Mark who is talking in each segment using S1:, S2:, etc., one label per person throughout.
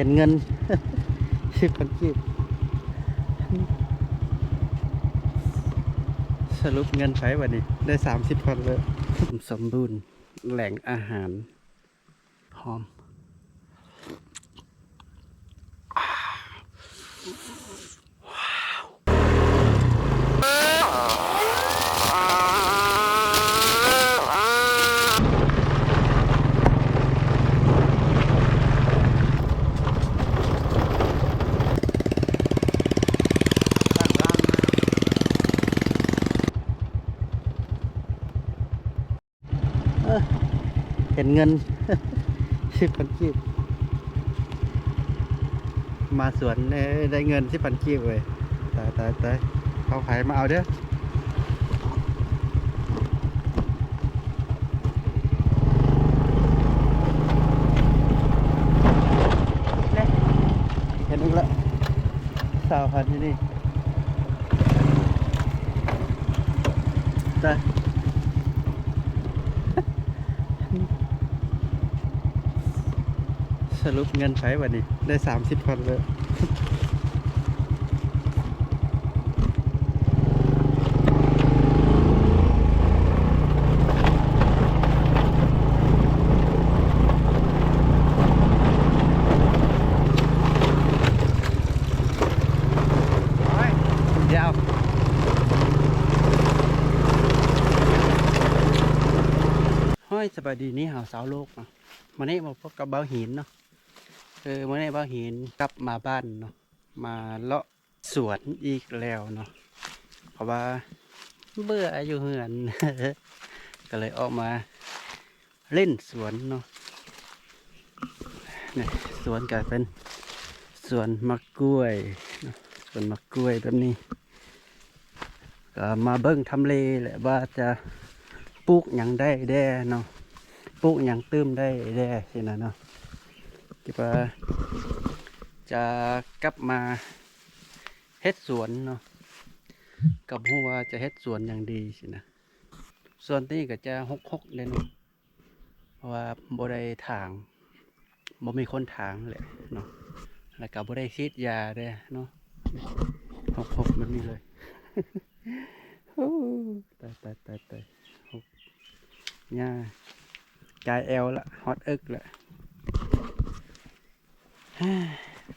S1: เห็นเงินสิบพันกีพสรุปเงินใช้วันนี้ ได้สามสิบพันเลย สมบูรณ์แหล่งอาหาร พร้อม เออ เห็นเงินสิบพันกีบ มาสวนได้เงินสิบพันกีบเลยตายตายตายเขาขายมาเอาเด้อเนี่ยเห็นอีกแล้วสาวพันที่นี่ตาย รุปเงินใช้วันนี้ ได้สามสิบพันเลยยวห้อยสบายดีนี่หาสาวโลกเนามาเนี่มาพบกับเบ้าหินเนาะ เออเมาเนี่บ้าหินกลับมาบ้านเนาะมาเลาะสวนอีกแล้วเนาะเพราะว่าเบื่ออยู่เหือนก็เลยออกมาเล่นสวนเนาะนี่สวนก็เป็นสวนมะกล้วยสวนมะกล้วยแบบนี้ก็มาเบิ้งทำเลแหละว่าจะปลูกหยังได้แด่เนาะปลูกหยังตื้มได้แด่สินะเนาะ คิดว่าจะกลับมาเฮ็ดสวนเนาะกับหัวาจะเฮ็ดสวนอย่างดีสินะส่วนนี้ก็จะหกหกเลยนะเพราะว่าบ่ได้ถางบ่มีคนถางแหละเนาะแล้วก็บ่ได้ฉีดยาเด้เนาะหกหกมันมีเลยตายตายตายตายหกย่ากายแอลละฮอตเอิกละ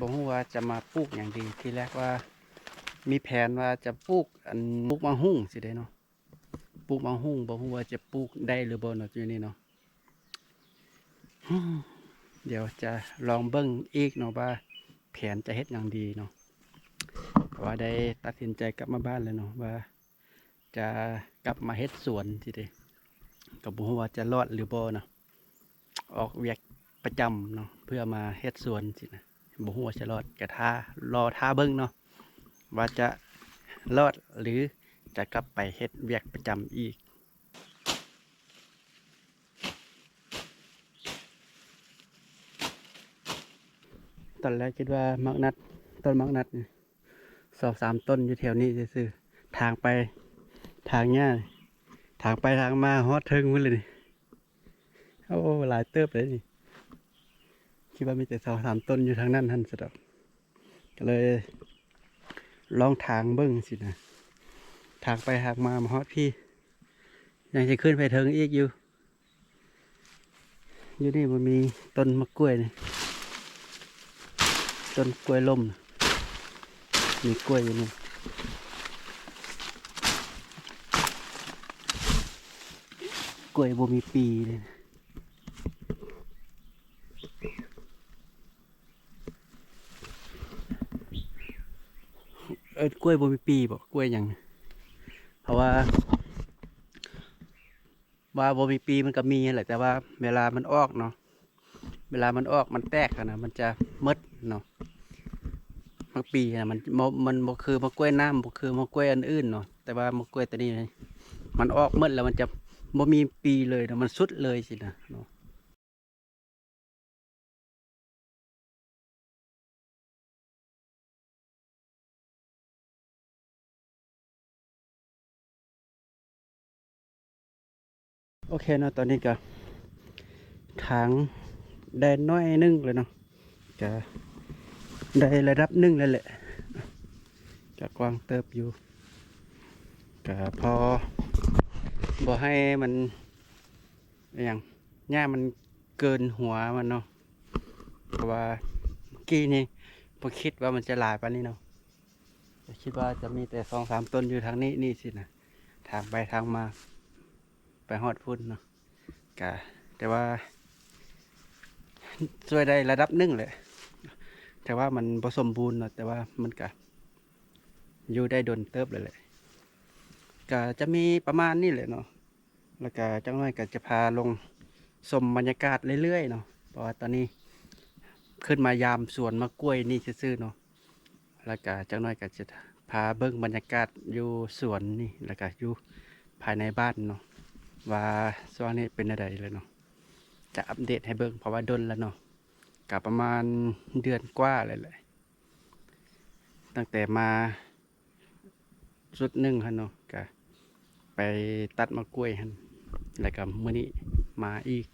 S1: บอกว่าจะมาปลูกอย่างดีที่แรกว่า มีแผนว่าจะปลูกอันปลูกมังหุ่งสิได้เนาะปลูกมังหุ่งบอกว่าจะปลูกได้หรือบ่เนาะอยู่นี่เนาะเดี๋ยวจะลองเบิ้งอีกเนาะว่าแผนจะเฮ็ดอย่างดีเนาะว่าได้ตัดสินใจกลับมาบ้านเลยเนาะว่า จะกลับมาเฮ็ดสวนทีเดียวกับบุว่าจะรอดหรือบ่เนาะออกเวียก ประจำเนาะเพื่อมาเฮ็ดสวนสินะบุว่าจะรอดกะท่ารอท่าเบิ้งเนาะว่าจะรอดหรือจะกลับไปเฮ็ดเวียกประจำอีกตอนแรกคิดว่ามักนัดต้นมักนัดสองสามต้นอยู่แถวนี้ซื่อทางไปทางเนี้ยทางไปทางมาฮอดเทิงมันเลยโอ้หลายเติบเลยนี่ คิดว่ามีแต่สองสามต้นอยู่ทางนั้นท่านสะดอกก็เลยลองทางเบิ้งสินะทางไปทางมามาฮอดพี่ ยังจะขึ้นไปเทิงอีกอยู่ อยู่นี่มันมีต้นมะกล้วยนี่ต้นกล้วยล่มนะมีกล้วยอยู่นี่กล้วยบ่มีปีเลยนะเออกล้วยบ่มีปีบอกกล้วยหยังเพราะว่า ว่าบ่มีปีมันก็มีแหละแต่ว่า เวลามันออกเนาะเวลามันออกมันแตกนะมันจะมดเนาะมะปีนะมันมันบ่คือมะกล้วยน้ำบ่คือมะกล้วยอันอื่นเนาะแต่ว่ามะกล้วยตัวนี้มันออกมดแล้วมันจะบ่มีปีเลยนะมันสุดเลยสินะเนาะ อเคเนาะตอนนี้ก็ทางได้น้อยนึงเลยเนาะก็ได้ระดับนึ่งแล้วแหละก็กว้างเติบอยู่ก็พอบ่ให้มันอย่างหญ้ามันเกินหัวมันเนาะเพราะว่าเมื่อกี้นี่พอคิดว่ามันจะหลายปานนี้เนาะคิดว่าจะมีแต่สองสามต้นอยู่ทางนี้นี่สินะทางไปทางมา ไปฮอดพุ่นเนาะกะแต่ว่า ช่วยได้ระดับหนึ่งเลยแต่ว่ามันผสมบูรณ์เนาะแต่ว่ามันก็อยู่ได้ดนเติบเลยแหละก็จะมีประมาณนี้แหละเนาะแล้วก็จังน้อยก็จะพาลงชมบรรยากาศเรื่อยๆเนาะเพราะว่าตอนนี้ขึ้นมายามสวนมะกล้วยนี่ซื่อๆเนาะแล้วก็จังน้อยก็จะพาเบิ่งบรรยากาศอยู่สวนนี่แล้วก็อยู่ภายในบ้านเนาะ ว่าช่วงนี้เป็นอะไรเลยเนาะจะอัปเดตให้เบิ่งเพราะว่าดนแล้วเนาะกับประมาณเดือนกว่าเลยแหละตั้งแต่มาสุดหนึ่งฮันเนาะก็ไปตัดมะกล้วยฮันแล้วก็มื้อนี้มาอีก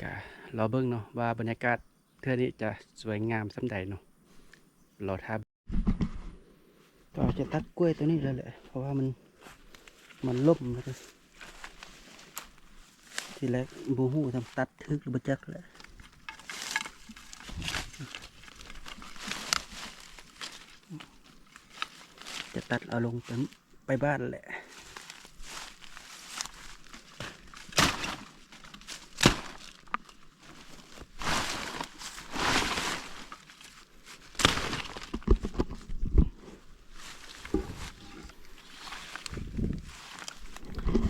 S1: ก็รอเบิ่งเนาะว่าบรรยากาศเทื่อนี้จะสวยงามสำใดเนาะรอท่าก็จะตัดกล้วยตัวนี้แล้วแหละเพราะว่ามันมันล่มแล้วก็ ทีแรกบูฮูทำตัดทึกหรือบ่จักแหละจะตัดเอาลงไปไปบ้านแหละ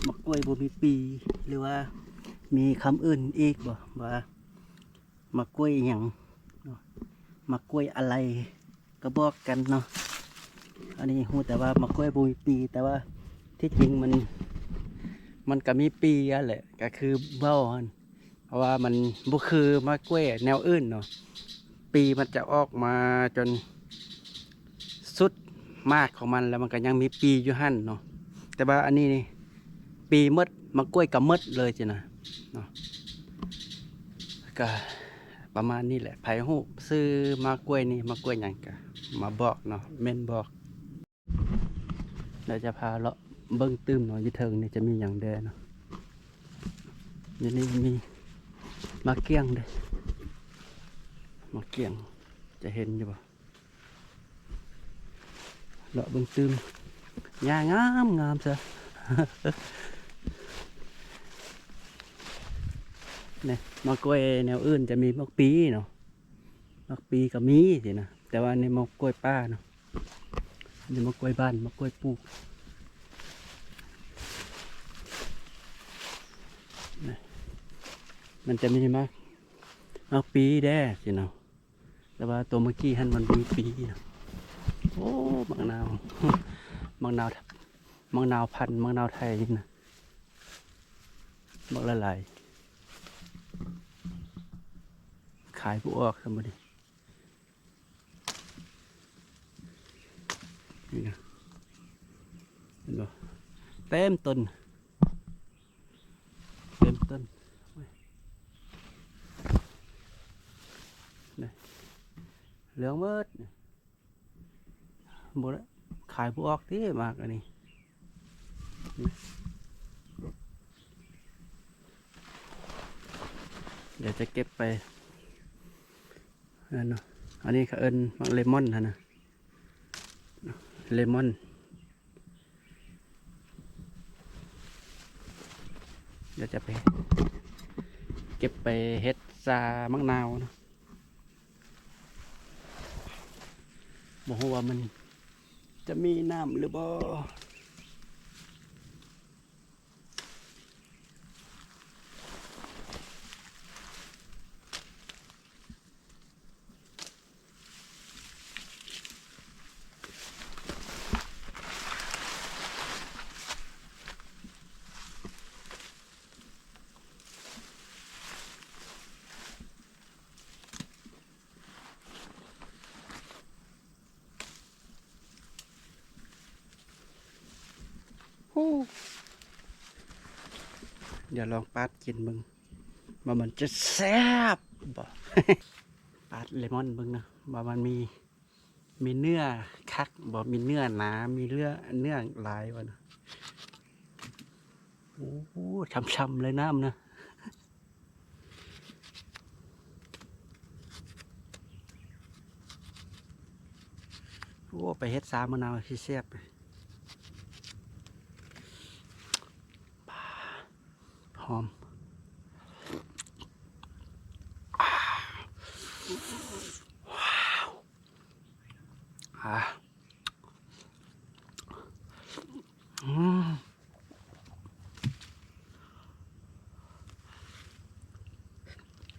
S1: มะกล้วยบ่มีปีหรือว่า มีคำอื่นอีกบ่ว่ามะกล้วยหยังเนาะมะกล้วยอะไรก็บอกกันเนาะอันนี้ฮู้แต่ว่ามะกล้วยบ่มีปี แต่ว่าที่จริงมัน มันก็มีปีอะแหละก็คือเบ้าเพราะว่ามันบ่คือมะกล้วยแนวอื่นเนาะปีมันจะออกมาจนสุดมากของมันแล้วมันก็ยังมีปีอยู่หั่นเนาะแต่ว่าอันนี้นี่ปีมดมะกล้วยกับมดเลยจ้ะนะ เนาะก็ประมาณนี้แหละไผหูซื้อมะกล้วยนี่มะกล้วยหยังก็มาบอกเนาะเม่นบอกเราจะพาเลาะเบิ้งตื้มเนาะอยี่เทิงนี่จะมีอย่างแดเนาะอยี่นี่มีมะเกี้ยงเด้มะเกี้ยงจะเห็นอยู่บ่เลาะเบิ้งตื้มหญ้างามงามซะ นี่ยมะกล้วยแนวอื่นจะมีมะปีเนาะมะปีก็มีสินะแต่ว่าในมะกล้วยป้าเนาะในมะกล้วยบ้านมะกล้วยปลูกเนี่มันจะมีมะมะปีแด้สิเนาะแต่ว่าตัวเมื่อกี้หันมันมีปีเนาะโอ้มังนาวมังนาวมังนาวพันธ์มังนาวไทยนะบักละลาย ขายผู้ออกสมบูรณ์นี่นะเห็นบ่เต็มต้นเต็มต้นเหลืองเบิดนี่หมดแล้วขายผู้ออกที่มากอันนี้เดี๋ยวจะเก็บไป นั่นเนาะอันนี้เขาเอิญมักเลมอนฮะนะเลมอนเดี๋ยวจะไป เก็บไปเฮ็ดซามักนาวเนาะบอกว่ามันจะมีน้ำหรือบ่ เดี๋ยวลองปาดกินมึงว่ามันจะแซ่บบ่ปาดเลมอนเบิ่งนะว่ามันมีมีเนื้อคักบ่มีเนื้อหนา มีเนื้อเนื้อลายวะนะโอ้โหช่ำๆเลยน้ำนะโอ้ไปเฮ็ดสามมะนาวที่เสียบ หอมอะอืม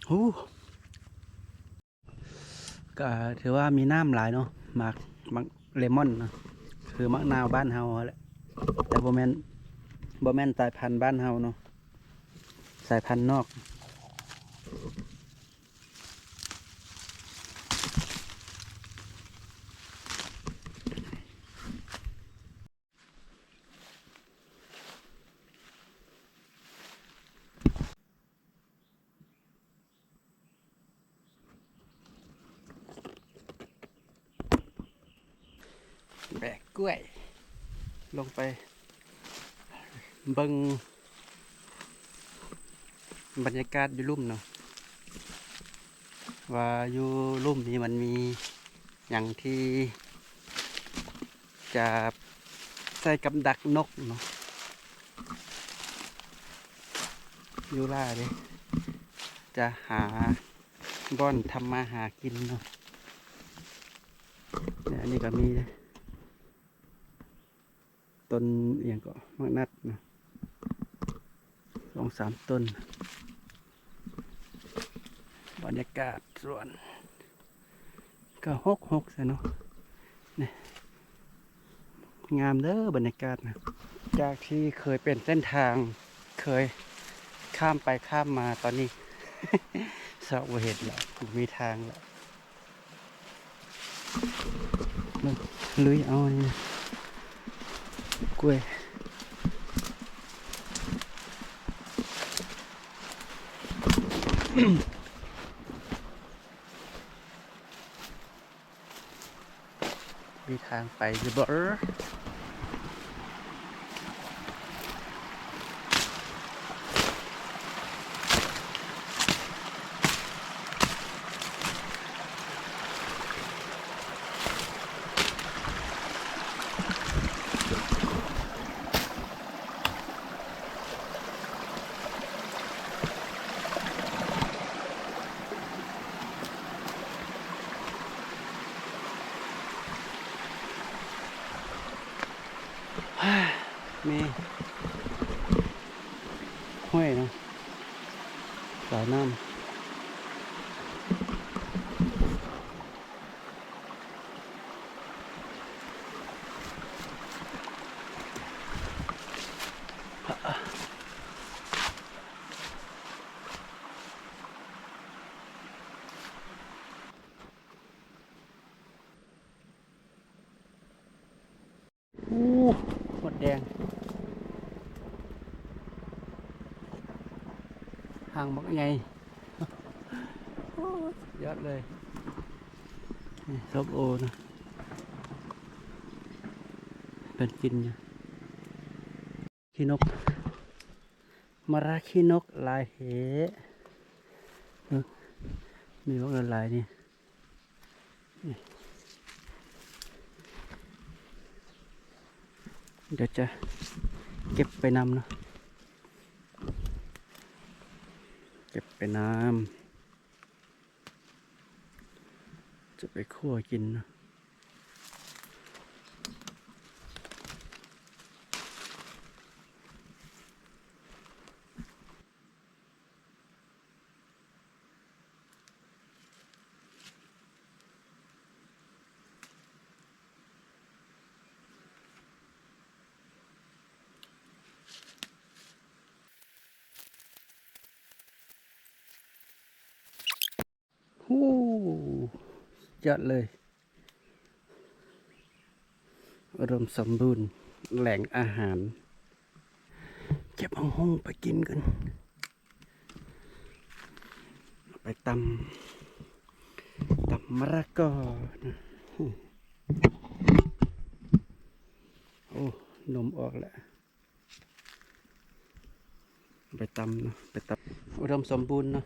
S1: โอ้ก็ถือว่ามีน้ำหลายเนาะหมากหมากเลมอนเนาะคือมะนาวบ้านเฮาแหละแต่บ่แม่นบ่แม่นสายพันธุ์บ้านเฮาเนาะ สายพันธุ์นอกแบกกล้วย ลงไปเบิง บรรยากาศอยู่ลุ่มเนาะว่าอยู่ลุ่มนี้มันมีอย่างที่จะใส่กับดักนกเนาะยู่ล่าเลยจะหาบ่อนทำมาหากินเนาะเนี่ยอันนี้ก็มีต้นเอียงก็มะนัดนะสองสามต้น รรยากาศสวน ก็หกหกซะเนาะนี่งามเด้อบรรยากาศนะจากที่เคยเป็นเส้นทางเคยข้ามไปข้ามมาตอนนี้สะวเห็นแล้วมีทางแล้วลุยเอาอันนี้กล้วยมี ทา มีห้วยนะสายน้ำอู้หมดแดง ห่างบักไงยยอดเลยนี่ส้มโอนะเป็นกินอยู่ขี้นกมาราขี้นกลายเหมีพวกละลายนี่เดี๋ยวจะเก็บไปนำเนาะ เก็บไปน้ำจะไปคั่วกินนะ ฮู้ยอดเลยอุดมสมบูรณ์แหล่งอาหาร เก็บห้องห้องไปกินกัน ไปตำมะระกอนะโอ้ นมออกแล้ว ไปตำเนาะไปตำอุดมสมบูรณ์เนาะ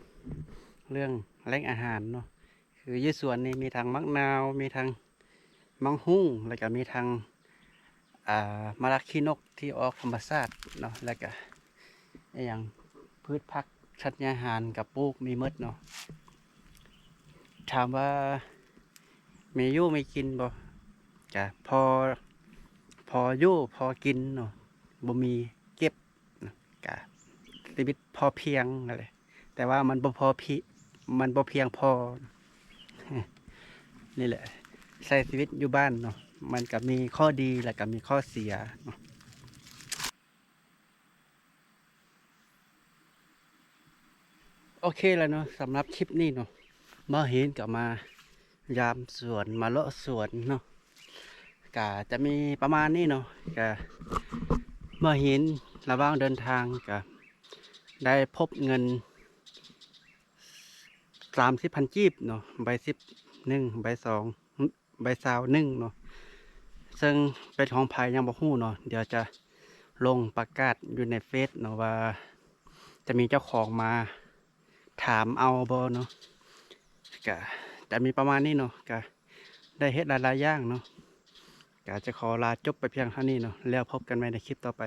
S1: เรื่องแหล่งอาหารเนาะคือยี่สวนนี่มีทางมักนาว มีทางมังหุ่งแล้วก็มีทางอ่ามะระขี้นกที่ออกธรรมชาติเนาะแล้วก็อย่างพืชผักชัดยาหารกับปลูกมีมดเนาะถามว่ามียู่ไม่กินบ่จะพอพอยู่พอกินเนาะบ่มีเก็บกะชีวิตพอเพียงอะไรแต่ว่ามันบ่พอพี มันบ่เพียงพอ นี่แหละ ใช้ชีวิตอยู่บ้านเนาะ มันก็มีข้อดีและก็มีข้อเสียเนาะโอเคแล้วเนาะสำหรับคลิปนี้เนาะมาเห็นกับมายามสวนมาเลาะสวนเนาะก็จะมีประมาณนี้เนาะก็มาเห็นระหว่างเดินทางกับได้พบเงิน สามสิบพันกีบเนาะใบสิบหนึ่งใบสองใบสาวหนึ่งเนาะซึ่งเป็นของภายยังบ่ฮู้เนาะเดี๋ยวจะลงประกาศอยู่ในเฟซเนาะว่า จะมีเจ้าของมาถามเอาบ่เนาะก็จะมีประมาณนี้เนาะก็ได้เฮ็ดหลายๆอย่างเนาะก็จะขอลาจบไปเพียงเท่านี้เนาะแล้วพบกันใหม่ในคลิปต่อไป